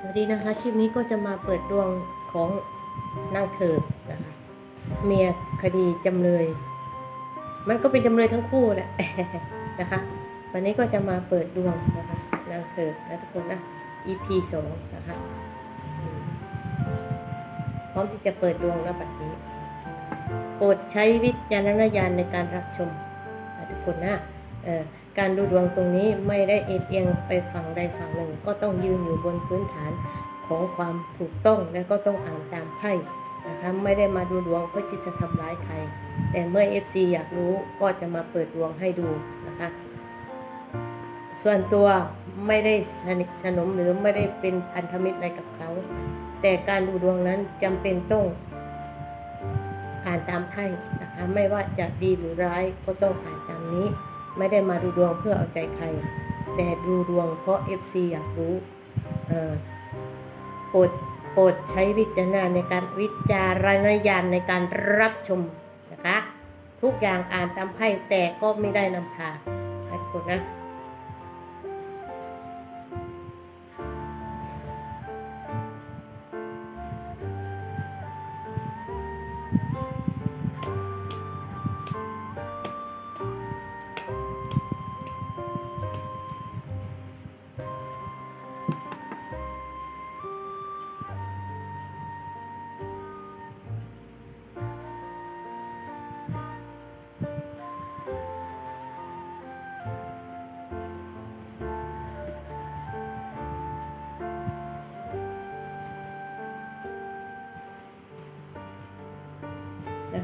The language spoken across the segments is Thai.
สวัสดีนะคะคลิปนี้ก็จะมาเปิดดวงของนางเถิดนะคะเมียคดีจำเลย มันก็เป็นจำเลยทั้งคู่แหละนะคะ วันนี้ก็จะมาเปิดดวงนะคะนางเถิดนะทุกคนนะ EP สองนะคะพร้อมที่จะเปิดดวงแล้วบัดนี้โปรดใช้วิจารณญาณในการรับชมนะทุกคนนะเออ การดูดวงตรงนี้ไม่ได้เอ็นเอียงไปฝั่งใดฝั่งหนึ่ง ก็ต้องยืนอยู่บนพื้นฐานของความถูกต้องและก็ต้องอ่านตามไพ่นะคะไม่ได้มาดูดวงเพื่อที่จะทำร้ายใคร แต่เมื่อ FC อยากรู้ก็จะมาเปิดดวงให้ดูนะคะส่วนตัวไม่ได้สนิทสนมหรือไม่ได้เป็นพันธมิตรอะไรกับเขา แต่การดูดวงนั้นจำเป็นต้องอ่านตามไพ่นะคะไม่ว่าจะดีหรือร้ายก็ต้องอ่านตามนี้ ไม่ได้มาดูดวงเพื่อเอาใจใคร แต่ดูดวงเพราะ FC อยากรู้โปรดโปรดใช้วิจารณาในการวิจารณญาณในการรับชมนะคะ ทุกอย่างอ่านตามไพ่แต่ก็ไม่ได้นำพานะทุกคนนะ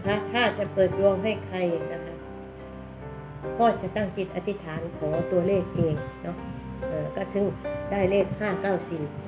นะคะ ถ้าจะเปิดดวงให้ใครนะคะ ก็จะตั้งจิตอธิษฐานขอตัวเลขเองเนาะก็ถึงได้เลข 594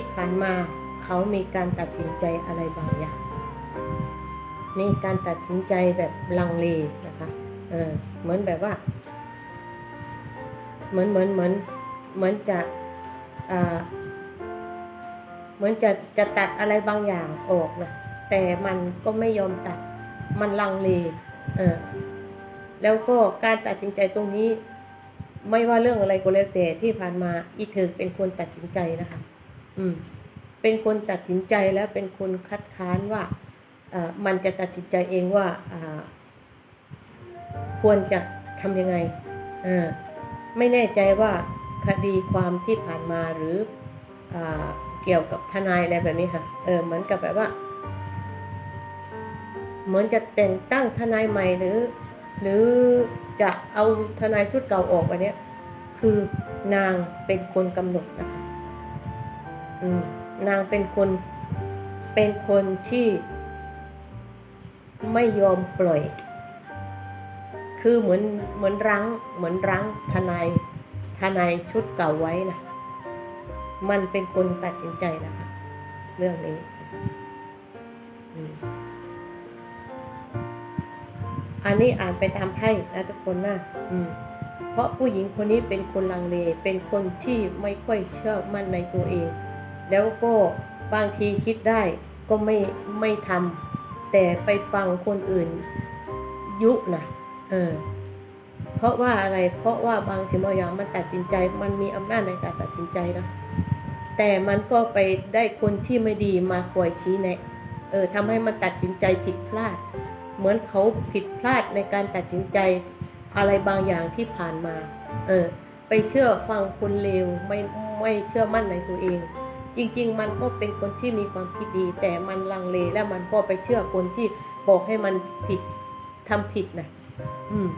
ที่ผ่านมาเขามีการตัดสินใจอะไรบางอย่าง มีการตัดสินใจแบบลังเลนะคะ เออ เหมือนแบบว่า เหมือนเหมือนเหมือนเหมือนจะอ่าเหมือนจะจะตัดอะไรบางอย่างออกนะ แต่มันก็ไม่ยอมตัด มันลังเล เออ แล้วก็การตัดสินใจตรงนี้ ไม่ว่าเรื่องอะไรก็แล้วแต่ที่ผ่านมาอีเธอเป็นคนตัดสินใจนะคะ อืมเป็นคนตัดสินใจแล้วเป็นคนคัดค้านว่ามันจะตัดสินใจเองว่าควรจะทำยังไงไม่แน่ใจว่าคดีความที่ผ่านมาหรืออเกี่ยวกับทนายอะไรแบบนี้ค่ะเออเหมือนกับแบบว่า เหมือนจะแต่งตั้งทนายใหม่หรือ หรือจะเอาทนายชุดเก่าออกวันนี้คือนางเป็นคนกำหนดนะคะ นางเป็นคนเป็นคนที่ไม่ยอมปล่อย คือเหมือนเหมือนรั้งเหมือนรั้งทนายทนายชุดเก่าไว้นะมันเป็นคนตัดสินใจนะคะเรื่องนี้ อันนี้อ่านไปตามไพ่นะทุกคนนะอืมเพราะผู้หญิงคนนี้เป็นคนลังเล เป็นคนที่ไม่ค่อยเชื่อมั่นในตัวเอง แล้วก็บางทีคิดได้ก็ไม่ไม่ทำแต่ไปฟังคนอื่นยุนะเออเพราะว่าอะไรเพราะว่าบางสิ่งบางอย่างมันตัดสินใจ มันมีอำนาจในการตัดสินใจนะแต่มันก็ไปได้คนที่ไม่ดีมาคอยชี้แนะเออทำให้มันตัดสินใจผิดพลาด เหมือนเขาผิดพลาดในการตัดสินใจอะไรบางอย่างที่ผ่านมา เออ ไปเชื่อฟังคนเลวไม่ไม่เชื่อมั่นในตัวเอง จริง ๆ มันก็เป็นคนที่มีความคิดดี แต่มันลังเลและมันก็ไปเชื่อคนที่บอกให้มันผิดทำผิดนะอืม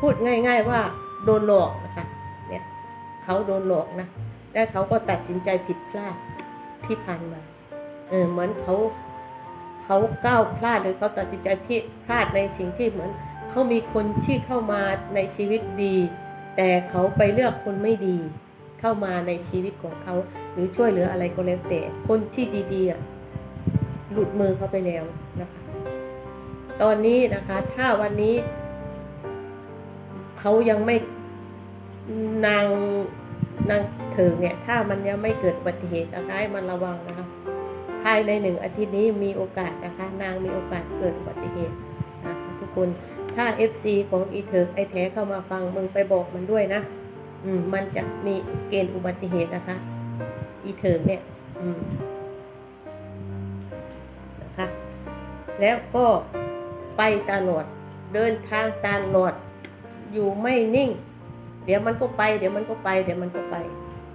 พูดง่าย ๆ ว่าโดนหลอกนะคะ เนี่ย เขาโดนหลอกนะและเขาก็ตัดสินใจผิดพลาดที่ผ่านมาเออเหมือนเขาเขาก้าวพลาดหรือเขาตัดสินใจผิดพลาดในสิ่งที่เหมือนเขามีคนที่เข้ามาในชีวิตดี แต่เขาไปเลือกคนไม่ดี เข้ามาในชีวิตของเขา รือช่วยเหลืออะไรก็แล้วแต่คนที่ดีๆหลุดมือเขาไปแล้วนะคะ ตอนนี้นะคะ ถ้าวันนี้เขายังไม่นางนางเถิงเนี่ย ถ้ามันยังไม่เกิดอุบัติเหตุนะคะให้มันระวังนะคะภายในหนึ่งอาทิตย์นี้มีโอกาสนะคะ นางมีโอกาสเกิดอุบัติเหตุนะคะทุกคนถ้า FC ของอีเถิกไอแท้เข้ามาฟังมึงไปบอกมันด้วยนะ อืมมันจะมีเกณฑ์อุบัติเหตุนะคะ อีเถิกเนี่ยอืมนะคะ แล้วก็ไปตลอด เดินทางตลอด อยู่ไม่นิ่ง เดี๋ยวมันก็ไป เดี๋ยวมันก็ไป เดี๋ยวมันก็ไป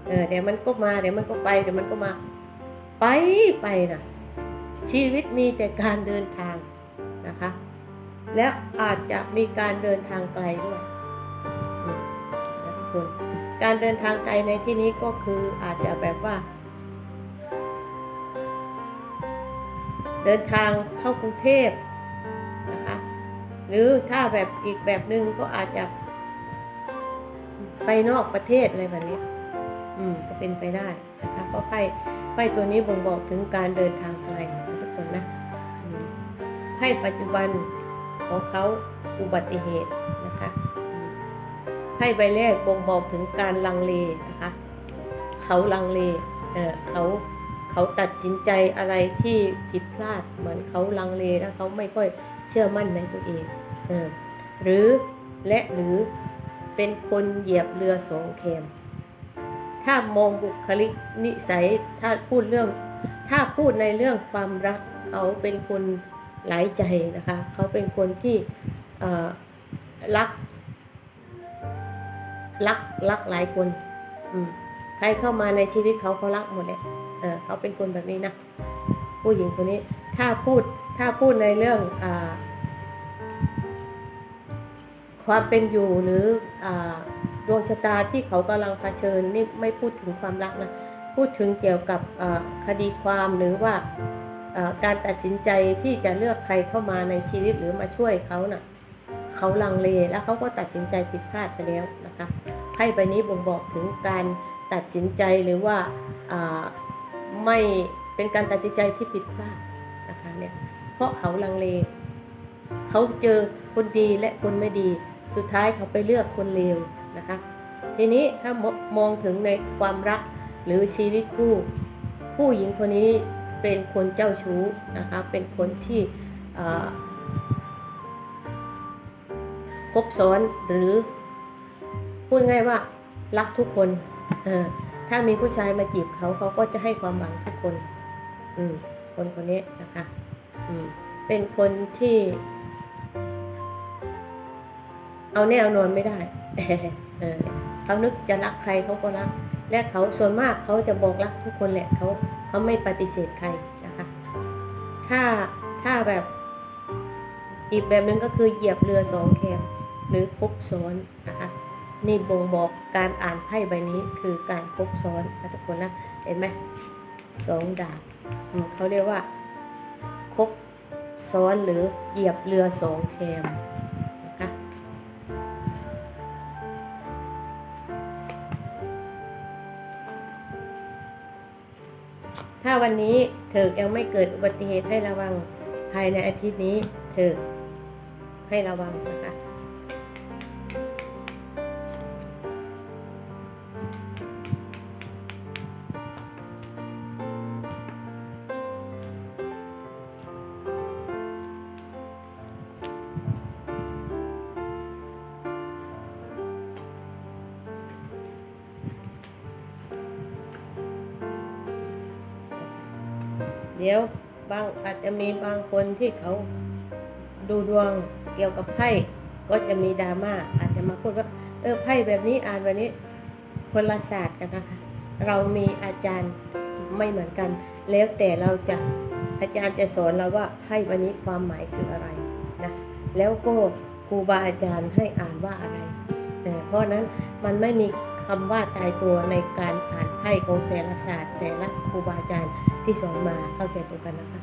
เออ เดี๋ยวมันก็มา เดี๋ยวมันก็ไป เดี๋ยวมันก็มา ไปไปนะชีวิตมีแต่การเดินทางนะคะ และอาจจะมีการเดินทางไกลด้วยนะทุกคน การเดินทางไกลในที่นี้ก็คืออาจจะแบบว่า เดินทางเข้ากรุงเทพนะคะ หรือถ้าแบบอีกแบบหนึ่งก็อาจจะ ไปนอกประเทศอะไรแบบนี้ อืม ก็เป็นไปได้นะคะเพราะไพ่ไพ่ตัวนี้บ่งบอกถึงการเดินทางไกลทุกคนนะไพ่ปัจจุบันของเขาอุบัติเหตุ พ่ใบแรกบ่งบอกถึงการลังเลนะคะ เขาลังเลเออเขาเขาตัดสินใจอะไรที่ผิดพลาด เหมือนเขาลังเลแล้วเขาไม่ค่อยเชื่อมั่นในตัวเองเออหรือและหรือเป็นคนเหยียบเรือสองแคมถ้ามองบุคลิกนิสัยถ้าพูดเรื่อง ถ้าพูดในเรื่องความรักเขาเป็นคนหลายใจนะคะ เขาเป็นคนที่รัก รักรักหลายคน อืมใครเข้ามาในชีวิตเขาเขารักหมดเลยเออเขาเป็นคนแบบนี้นะผู้หญิงคนนี้ ถ้าพูดถ้าพูดในเรื่องอความเป็นอยู่หรืออดวงชะตาที่เขากำลังเผชิญนี่ไม่พูดถึงความรักนะพูดถึงเกี่ยวกับคดีความหรือว่าการตัดสินใจที่จะเลือกใครเข้ามาในชีวิตหรือมาช่วยเขาน่ะเขาลังเลแล้วเขาก็ตัดสินใจผิดพลาดไปแล้วนะคะ ไพ่ใบนี้บ่งบอกถึงการตัดสินใจหรือว่าไม่เป็นการตัดสินใจที่ผิดพลาดนะคะเนี่ยเพราะเขาลังเล เขาเจอคนดีและคนไม่ดี สุดท้ายเขาไปเลือกคนเลวนะคะ ทีนี้ถ้ามองถึงในความรักหรือชีวิตคู่ ผู้หญิงคนนี้เป็นคนเจ้าชู้นะคะเป็นคนที่คบซ้อนหรือ พูดง่ายว่ารักทุกคนถ้ามีผู้ชายมาจีบเขาเขาก็จะให้ความหวังทุกคน อืม คนคนนี้นะคะ อืม เป็นคนที่ เอาแน่เอานอนไม่ได้เออเขานึกจะรักใครเขาก็รัก และเขาส่วนมากเขาจะบอกรักทุกคนแหละเขาเขาไม่ปฏิเสธใครนะคะ ถ้าถ้าแบบอีกแบบหนึงก็คือเหยียบเรือสองแคมหรือคบซ้อนนะคะ นี่บ่งบอกการอ่านไพ่ใบนี้คือการคบซ้อนนะทุกคนนะ เห็นไหมสองดาบเขาเรียกว่าคบซ้อนหรือเหยียบเรือสองแคมนะคะถ้าวันนี้เธอยังไม่เกิดอุบัติเหตุให้ระวังภายในอาทิตย์นี้เธอให้ระวังนะคะ เดี๋ยวบางอาจจะมีบางคนที่เขาดูดวงเกี่ยวกับไพ่ก็จะมีดราม่าอาจจะมาพูดว่าเออไพ่แบบนี้อ่านแบบนี้คนละศาสตร์กันนะคะเรามีอาจารย์ไม่เหมือนกัน แล้วแต่เราจะอาจารย์จะสอนเราว่าไพ่วันนี้ความหมายคืออะไรนะแล้วก็ครูบาอาจารย์ให้อ่านว่าอะไรเออเพราะฉะนั้นมันไม่มีคำว่าตายตัวในการอ่านไพ่ของแต่ละศาสตร์แต่ละครูบาอาจารย์ ที่สอนมาเข้าใจตรงกันนะคะ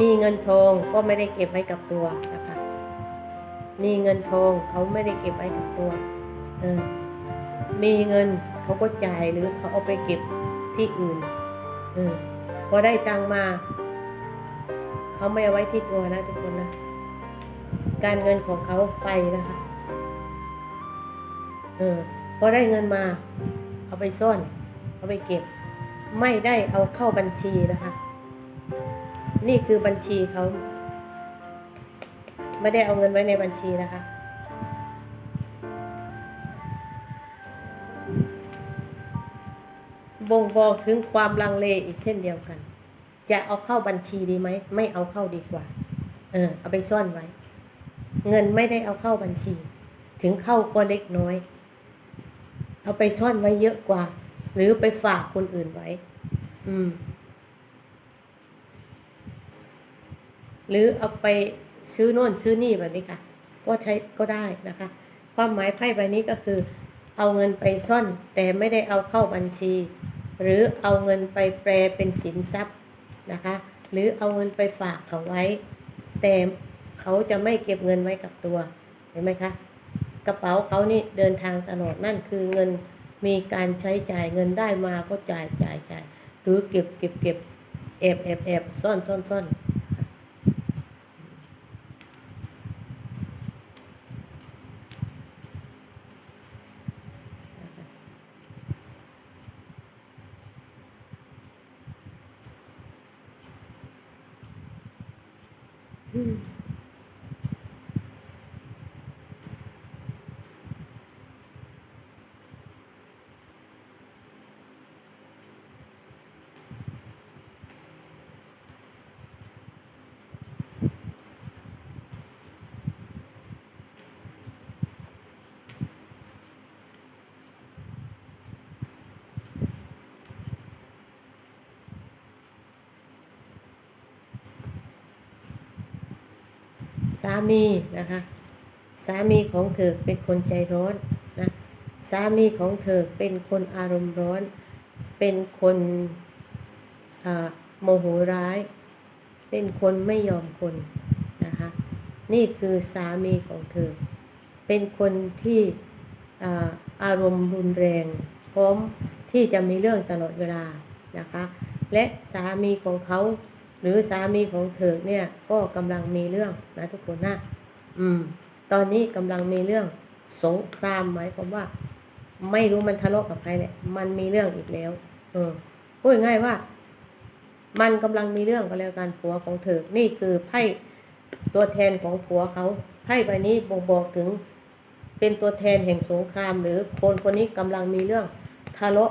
มีเงินทองก็ไม่ได้เก็บไว้กับตัวนะคะ มีเงินทองเขาไม่ได้เก็บไว้กับตัวเออมีเงินเขาก็จ่ายหรือเขาเอาไปเก็บที่อื่นเออพอได้ตังมา เขาไม่เอาไว้ที่ตัวนะทุกคนนะ การเงินของเขาไปนะคะเออพอได้เงินมา เอาไปซ่อน เอาไปเก็บ ไม่ได้เอาเข้าบัญชีนะคะ นี่คือบัญชีเขาไม่ได้เอาเงินไว้ในบัญชีนะคะ บ่งบอกถึงความลังเลอีกเช่นเดียวกัน จะเอาเข้าบัญชีดีไหม ไม่เอาเข้าดีกว่า เออ เอาไปซ่อนไว้ เงินไม่ได้เอาเข้าบัญชี ถึงเข้าก็เล็กน้อย เอาไปซ่อนไว้เยอะกว่า หรือไปฝากคนอื่นไว้ อืม หรือเอาไปซื้อโน่นซื้อนี่แบบนี้ค่ะ ก็ใช้ก็ได้นะคะ ความหมายไพ่ใบนี้ก็คือ เอาเงินไปซ่อน แต่ไม่ได้เอาเข้าบัญชี หรือเอาเงินไปแปลเป็นสินทรัพย์นะคะ หรือเอาเงินไปฝากเขาไว้ แต่ เขาจะไม่เก็บเงินไว้กับตัว เห็นไหมคะ กระเป๋าเขานี่เดินทางตลอดนั่นคือเงินมีการใช้จ่ายเงินได้มาก็จ่ายจ่ายจ่ายหรือเก็บเก็บเก็บแอบแอบแอบซ่อนซ่อนซ่อน อืม สามีนะคะ สามีของเธอเป็นคนใจร้อนนะสามีของเธอเป็นคนอารมณ์ร้อน เป็นคนโมโหร้าย เป็นคนไม่ยอมคนนะคะนี่คือสามีของเธอ เป็นคนที่อารมณ์รุนแรงพร้อมที่จะมีเรื่องตลอดเวลานะคะ และสามีของเขา หรือสามีของเธอเนี่ย ก็กำลังมีเรื่องนะทุกคนนะอืม ตอนนี้กำลังมีเรื่องสงครามหมายความว่า ไม่รู้มันทะเลาะกับใครเนี่ยมันมีเรื่องอีกแล้ว เออพูดง่ายว่า มันกำลังมีเรื่องกันแล้วกันผัวของเธอ นี่คือไพ่ตัวแทนของผัวเขาไพ่ใบนี้บ่งบอกถึง เป็นตัวแทนแห่งสงคราม หรือคนคนนี้กำลังมีเรื่องทะเลาะ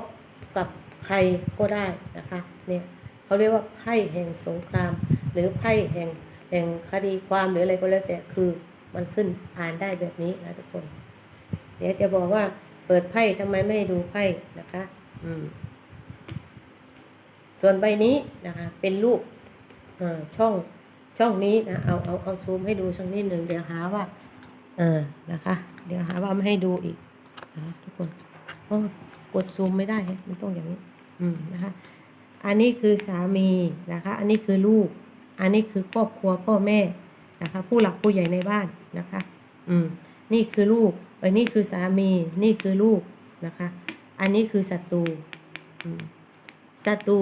กับใครก็ได้นะคะ เนี่ย เขาเรียกว่าไพ่แห่งสงคราม หรือไพ่แห่งแห่งคดีความหรืออะไรก็แล้วแต่คือมันขึ้นอ่านได้แบบนี้นะทุกคน เดี๋ยวจะบอกว่าเปิดไพ่ทำไมไม่ให้ดูไพ่นะคะ อืม ส่วนใบนี้นะคะ เป็นรูปช่องช่องนี้นะเอาเอาเอาซูมให้ดูสักนิดหนึ่งเดี๋ยวหาว่า เออนะคะ เดี๋ยวหาว่าไม่ให้ดูอีกนะทุกคนโอ้กดซูมไม่ได้มันต้องอย่างนี้ อืมนะคะ อันนี้คือสามีนะคะ อันนี้คือลูก อันนี้คือครอบครัวพ่อแม่นะคะ ผู้หลักผู้ใหญ่ในบ้านนะคะ อืม นี่คือลูก เอ้ยนี่คือสามี นี่คือลูกนะคะ อันนี้คือศัตรูศัตรู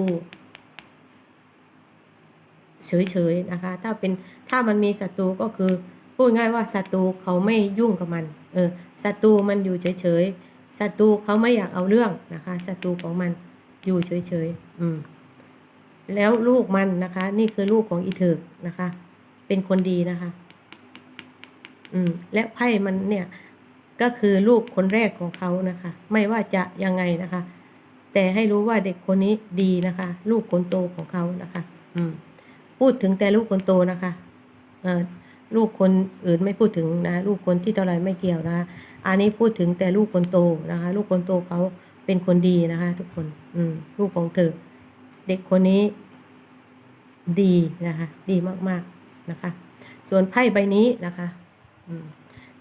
เฉยๆนะคะ ถ้าเป็นถ้ามันมีศัตรูก็คือพูดง่ายว่าศัตรูเขาไม่ยุ่งกับมัน เออศัตรูมันอยู่เฉยๆศัตรูเขาไม่อยากเอาเรื่องนะคะศัตรูของมัน อยู่เฉยๆอืม แล้วลูกมันนะคะ นี่คือลูกของอีเถิกนะคะ เป็นคนดีนะคะ อืม และไพ่มันเนี่ย ก็คือลูกคนแรกของเขานะคะ ไม่ว่าจะยังไงนะคะ แต่ให้รู้ว่าเด็กคนนี้ดีนะคะ ลูกคนโตของเขานะคะ อืม พูดถึงแต่ลูกคนโตนะคะเอ่อลูกคนอื่นไม่พูดถึงนะ ลูกคนที่เท่าไรไม่เกี่ยวนะคะอันนี้พูดถึงแต่ลูกคนโตนะคะ ลูกคนโตเขา เป็นคนดีนะคะ ทุกคน อืมลูกของเธอ เด็กคนนี้ ดีนะคะ ดีมากๆนะคะ ส่วนไพ่ใบนี้นะคะ อืม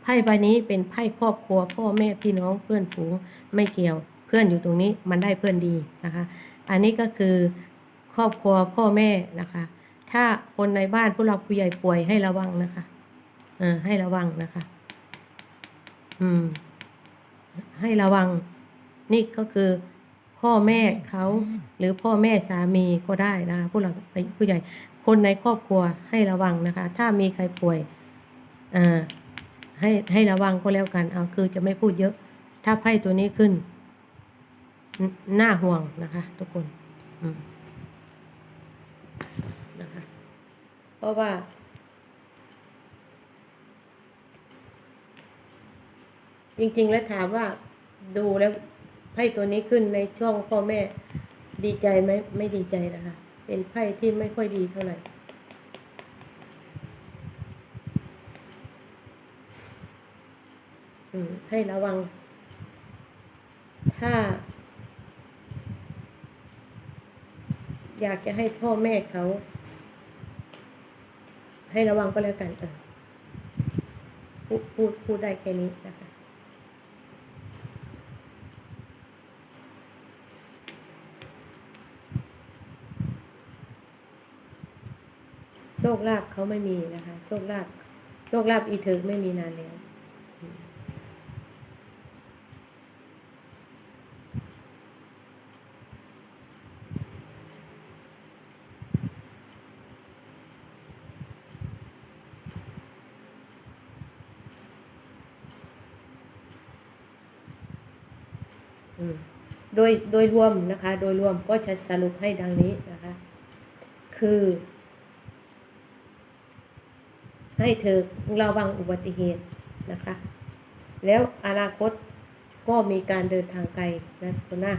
ไพ่ใบนี้เป็นไพ่ครอบครัว พ่อแม่พี่น้องเพื่อนฝูงไม่เกี่ยว เพื่อนอยู่ตรงนี้มันได้เพื่อนดีนะคะ อันนี้ก็คือครอบครัวพ่อแม่นะคะ ถ้าคนในบ้านผู้หลักผู้ใหญ่ป่วยให้ระวังนะคะเออให้ระวังนะคะ อืม ให้ระวัง นี่ก็คือพ่อแม่เขาหรือพ่อแม่สามีก็ได้นะคะผู้หลักผู้ใหญ่คนในครอบครัวให้ระวังนะคะ ถ้ามีใครป่วยอ่าให้ให้ระวังก็แล้วกันเอาคือจะไม่พูดเยอะ ถ้าไพ่ตัวนี้ขึ้นนน่าห่วงนะคะ ทุกคนอืมนะคะ เพราะว่า จริงๆแล้วถามว่าดูแล้วไพ่ตัวนี้ขึ้นในช่องพ่อแม่ดีใจไหมไม่ดีใจนะคะ เป็นไพ่ที่ไม่ค่อยดีเท่าไหร่อืมให้ระวัง ถ้า อยากจะให้พ่อแม่เขา ให้ระวังก็แล้วกันเออพูดพูดพูดได้แค่นี้นะคะ โชคลาภเขาไม่มีนะคะ โชคลาภโชคลาภอีเถิกไม่มีนานแล้วโดยโดยรวมนะคะ โดยรวมก็จะสรุปให้ดังนี้นะคะ คือ ให้เธอระวังอุบัติเหตุนะคะ แล้วอนาคตก็มีการเดินทางไกลนะคุณนะ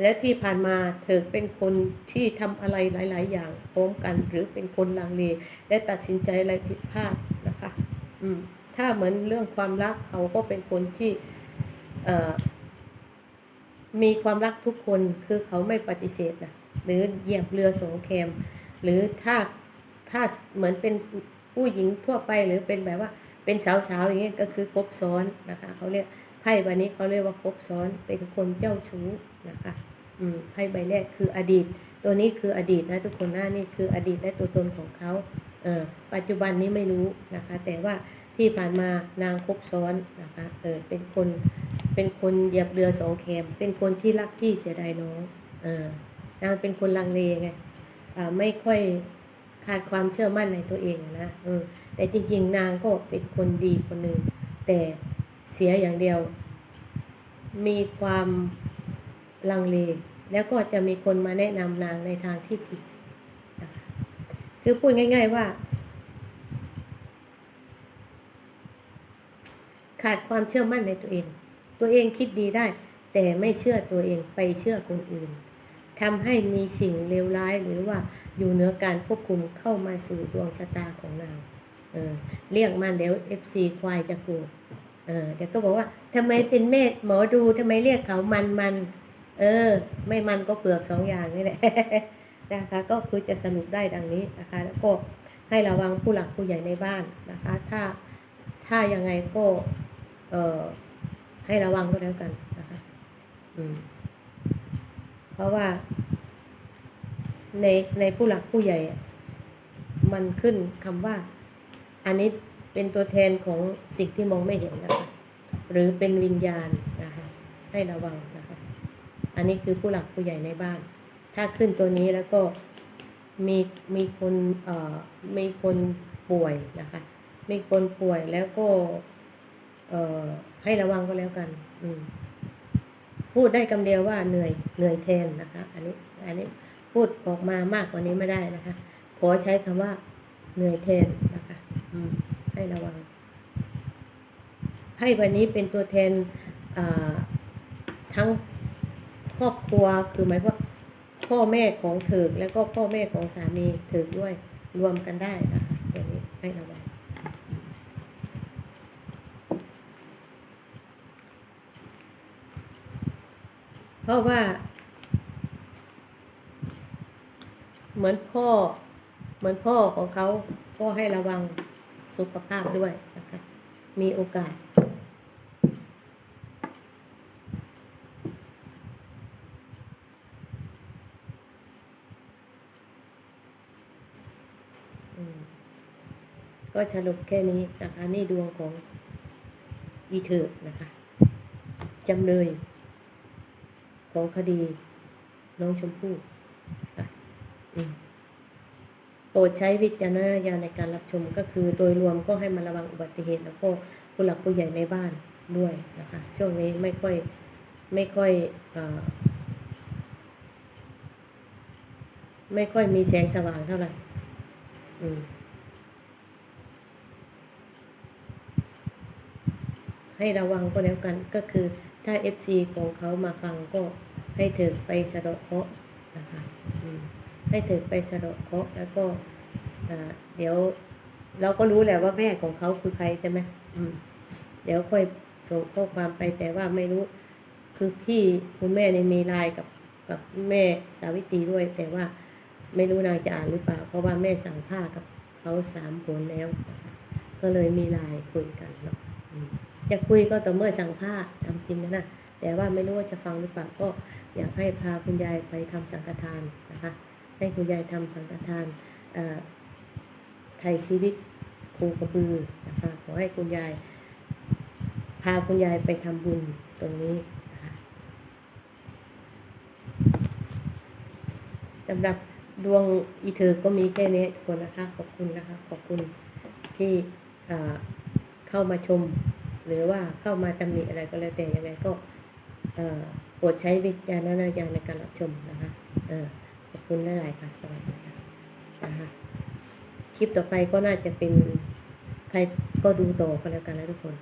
แล้วที่ผ่านมาเธอเป็นคนที่ทำอะไรหลาย ๆ อย่างพร้อมกัน หรือเป็นคนลังเลและตัดสินใจอะไรผิดพลาดนะคะ อืมถ้าเหมือนเรื่องความรักเขาก็เป็นคนที่เอ่อมีความรักทุกคนคือเขาไม่ปฏิเสธนะหรือเหยียบเรือสงแคม หรือถ้าถ้าเหมือนเป็น ผู้หญิงทั่วไปหรือเป็นแบบว่าเป็นสาวๆอย่างเงี้ยก็คือครบซ้อนนะคะเขาเรียกไพ่ใบนี้เขาเรียกว่าครบซ้อนเป็นคนเจ้าชู้นะคะอืมไพ่ใบแรกคืออดีต ตัวนี้คืออดีตนะทุกคนนะนี่คืออดีตและตัวตนของเขาเออปัจจุบันนี้ไม่รู้นะคะ แต่ว่าที่ผ่านมานางครบซ้อนนะคะเออเป็นคนเป็นคนเหยียบเรือสองแคม เป็นคนที่รักที่เสียดายน้องเออนางเป็นคนลังเลไงอ่าไม่ค่อย ขาดความเชื่อมั่นในตัวเองนะเออแต่จริง ๆ นางก็เป็นคนดีคนหนึ่งแต่เสียอย่างเดียว มีความลังเล แล้วก็จะมีคนมาแนะนำนางในทางที่ผิดนะคะคือพูดง่าย ๆว่า ขาดความเชื่อมั่นในตัวเอง ตัวเองคิดดีได้ แต่ไม่เชื่อตัวเองไปเชื่อคนอื่นทำให้มีสิ่งเลวร้ายหรือว่า อยู่เหนือการควบคุมเข้ามาสู่ดวงชะตาของนาเออเรียกมันเดี๋ยวเอฟซีควายจะโกรธเออเดี๋ยวก็บอกว่าทำไมเป็นเมธหมอดูทำไมเรียกเขามันมันเออ ไม่มันก็เปลือกสองอย่างนี่แหละนะคะ ก็คือจะสรุปได้ดังนี้นะคะ แล้วก็ให้ระวังผู้หลักผู้ใหญ่ในบ้านนะคะ ถ้าถ้ายังไงก็เอ่อให้ระวังก็แล้วกันนะคะ อืมเพราะว่า ในในผู้หลักผู้ใหญ่ มันขึ้นคำว่า อันนี้เป็นตัวแทนของสิ่งที่มองไม่เห็นนะคะหรือเป็นวิญญาณนะคะให้ระวังนะคะอันนี้คือผู้หลักผู้ใหญ่ในบ้าน ถ้าขึ้นตัวนี้แล้วก็มีมีคนเอ่อมีคนป่วยนะคะมีคนป่วยแล้วก็เอ่อให้ระวังก็แล้วกัน อืมพูดได้คำเดียวว่าเหนื่อยเหนื่อยแทนนะคะ อันนี้ อันนี้ พูดออกมามากกว่านี้ไม่ได้นะคะ ขอใช้คำว่าเหนื่อยแทนนะคะอืมให้ระวังพ่ใบนี้เป็นตัวแทนทั้งครอบครัวคือหมายว่าพ่อแม่ของเถิกแล้วก็พ่อแม่ของสามีเถิกด้วยรวมกันได้นะคะตัวนี้ให้ระวังเพราะว่า เหมือนพ่อ เหมือนพ่อของเขาก็ให้ระวังสุขภาพด้วยนะคะ มีโอกาส ก็สรุปแค่นี้นะคะ นี่ดวงของอีเถิดนะคะจำเลยของคดีน้องชมพู่ โปรดใช้วิจารณญาณในการรับชมก็คือ โดยรวมก็ให้มาระวังอุบัติเหตุ แล้วก็ผู้หลักผู้ใหญ่ในบ้านด้วยนะคะ ช่วงนี้ไม่ค่อยไม่ค่อยอไม่ค่อยมีแสงสว่างเท่าไหร่อืมให้ระวังก็แล้วกันก็คือถ้า FC ของเขามาฟังก็ให้เถิดไปสะดาะเคราะห์นะคะ ให้เถิดไปสะเดาะเคราะห์แล้วก็เดี๋ยวเราก็รู้แหละว่าแม่ของเขาคือใครใช่ไหมมเดี๋ยวค่อยส่งข้อความไปแต่ว่าไม่รู้ คือพี่คุณแม่ในยมีไลน์กับกับแม่สาวิตรีด้วย แต่ว่าไม่รู้นางจะอ่านหรือเปล่า เพราะว่าแม่สั่งผ้ากับเขาสามผลแล้ว ก็เลยมีไลน์คุยกันเนาะจะคุยก็ต่อเมื่อสั่งผ้าทำจริงนะนะแต่ว่าไม่รู้ว่าจะฟังหรือเปล่าก็อยากให้พาคุณยายไปทำสังฆทานนะคะ ให้คุณยายทำสังฆทานไทยชีวิตครูกระบือนะคะขอให้คุณยาย พาคุณยายไปทำบุญตรงนี้นะคะสำหรับดวงอีเธอก็มีแค่นี้ทุกคนนะคะ ขอบคุณนะคะ ขอบคุณที่เข้ามาชม หรือว่าเข้ามาตำหนิอะไรก็แล้วแต่ยังไงก็โปรดใช้วิจารณญาณในการรับชมนะคะ ขอบคุณหลายๆค่ะสวัสดีค่ะนะคะคลิปต่อไปก็น่าจะเป็นใครก็ดูต่อกันแล้วกันนะทุกคน